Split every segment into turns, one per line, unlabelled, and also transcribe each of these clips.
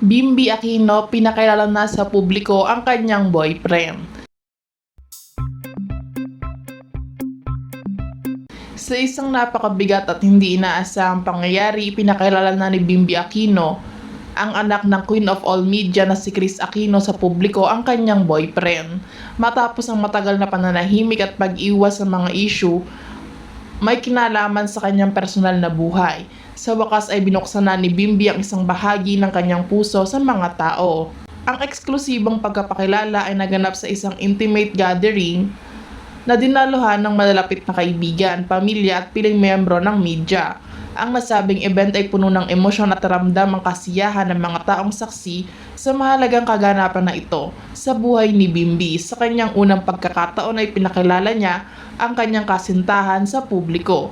Bimbi Aquino pinakilala na sa publiko ang kanyang boyfriend. Sa isang napakabigat at hindi inaasahang pangyayari, pinakilala na ni Bimbi Aquino ang anak ng Queen of All Media na si Chris Aquino sa publiko ang kanyang boyfriend. Matapos ang matagal na pananahimik at pag-iwas sa mga issue, may kinalaman sa kanyang personal na buhay. Sa wakas ay binuksan na ni Bimbi ang isang bahagi ng kanyang puso sa mga tao. Ang eksklusibong pagkapakilala ay naganap sa isang intimate gathering na dinaluhan ng malalapit na kaibigan, pamilya at piling miyembro ng media. Ang nasabing event ay puno ng emosyon at ramdam ang kasiyahan ng mga taong saksi sa mahalagang kaganapan na ito sa buhay ni Bimbi. Sa kanyang unang pagkakataon ay pinakilala niya ang kanyang kasintahan sa publiko.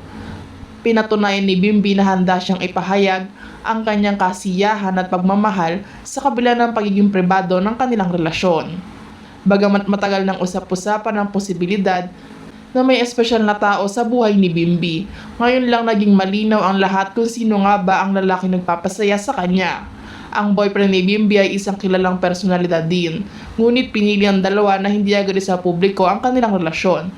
Pinatunayan ni Bimbi na handa siyang ipahayag ang kanyang kasiyahan at pagmamahal sa kabila ng pagiging pribado ng kanilang relasyon. Bagamat matagal nang usap-usapan ang posibilidad na may espesyal na tao sa buhay ni Bimbi, ngayon lang naging malinaw ang lahat kung sino nga ba ang lalaki nagpapasaya sa kanya. Ang boyfriend ni Bimbi ay isang kilalang personalidad din, ngunit pinili ang dalawa na hindi agad sa publiko ang kanilang relasyon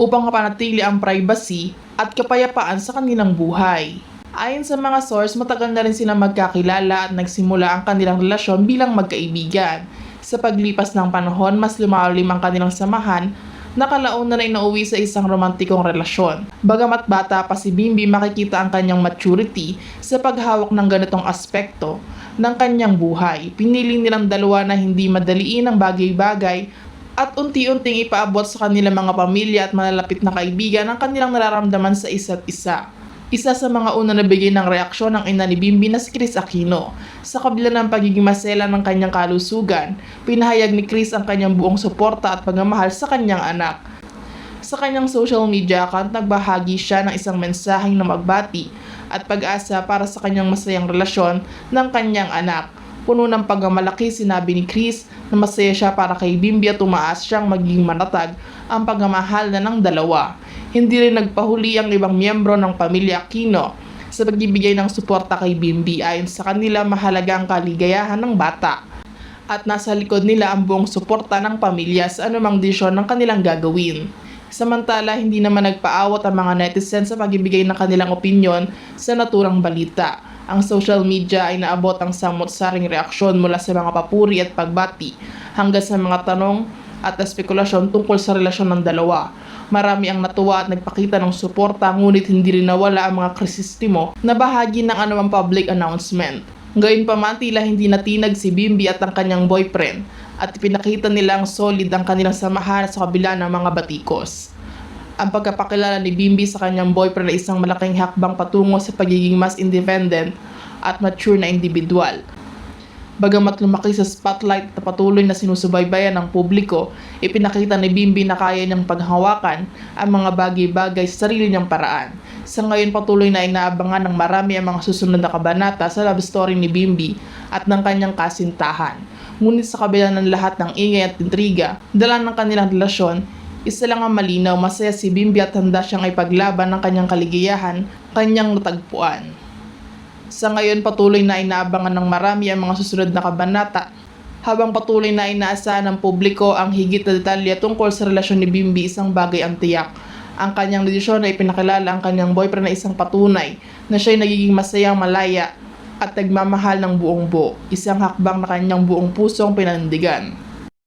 upang mapanatili ang privacy at kapayapaan sa kanilang buhay. Ayon sa mga source, matagal na rin sila magkakilala at nagsimula ang kanilang relasyon bilang magkaibigan. Sa paglipas ng panahon, mas lumalim ang kanilang samahan na kalauna na inauwi sa isang romantikong relasyon. Bagamat bata pa si Bimbi, makikita ang kanyang maturity sa paghawak ng ganitong aspekto ng kanyang buhay. Pinili nilang dalawa na hindi madaliin ang bagay-bagay at unti-unting ipaabot sa kanilang mga pamilya at malalapit na kaibigan ang kanilang nararamdaman sa isa't isa. Isa sa mga una na bigay ng reaksyon ng ina ni Bimbi na si Chris Aquino. Sa kabila ng pagiging masela ng kanyang kalusugan, pinahayag ni Chris ang kanyang buong suporta at pagmamahal sa kanyang anak. Sa kanyang social media account, nagbahagi siya ng isang mensaheng na magbati at pag-asa para sa kanyang masayang relasyon ng kanyang anak. Puno ng pagmamalaki, sinabi ni Chris na masaya siya para kay Bimbi at tumaas siyang maging manatag ang pagmamahal na ng dalawa. Hindi rin nagpahuli ang ibang miyembro ng pamilya Aquino sa pagbibigay ng suporta kay Bimbi ayon sa kanila mahalaga ang kaligayahan ng bata at nasa likod nila ang buong suporta ng pamilya sa anumang desisyon ng kanilang gagawin. Samantala, hindi naman nagpaawat ang mga netizens sa pagbibigay ng kanilang opinyon sa naturang balita. Ang social media ay naabot ang samot-saring reaksyon mula sa mga papuri at pagbati hanggang sa mga tanong at espekulasyon tungkol sa relasyon ng dalawa. Marami ang natuwa at nagpakita ng suporta ngunit hindi rin nawala ang mga krisistimo na bahagi ng anumang public announcement. Gayunpaman tila hindi natinag si Bimbi at ang kanyang boyfriend at pinakita nilang solid ang kanilang samahan sa kabila ng mga batikos. Ang pagkapakilala ni Bimbi sa kanyang boyfriend ay isang malaking hakbang patungo sa pagiging mas independent at mature na individual. Bagamat lumaki sa spotlight at patuloy na sinusubaybayan ng publiko, ipinakita ni Bimbi na kaya niyang paghawakan ang mga bagay-bagay sa sarili niyang paraan. Sa ngayon patuloy na inaabangan ng marami ang mga susunod na kabanata sa love story ni Bimbi at ng kanyang kasintahan. Ngunit sa kabila ng lahat ng ingay at intriga, dala ng kanilang relasyon, isa lang ang malinaw, masaya si Bimbi at handa siyang ipaglaban ng kanyang kaligayahan, kanyang natagpuan. Sa ngayon patuloy na inaabangan ng marami ang mga susunod na kabanata habang patuloy na inaasahan ng publiko ang higit na detalye tungkol sa relasyon ni Bimbi isang bagay ang tiyak. Ang kanyang desisyon ay pinakilala ang kanyang boyfriend na isang patunay na siya'y nagiging masayang malaya at nagmamahal ng buong buo, isang hakbang na kanyang buong pusong pinandigan.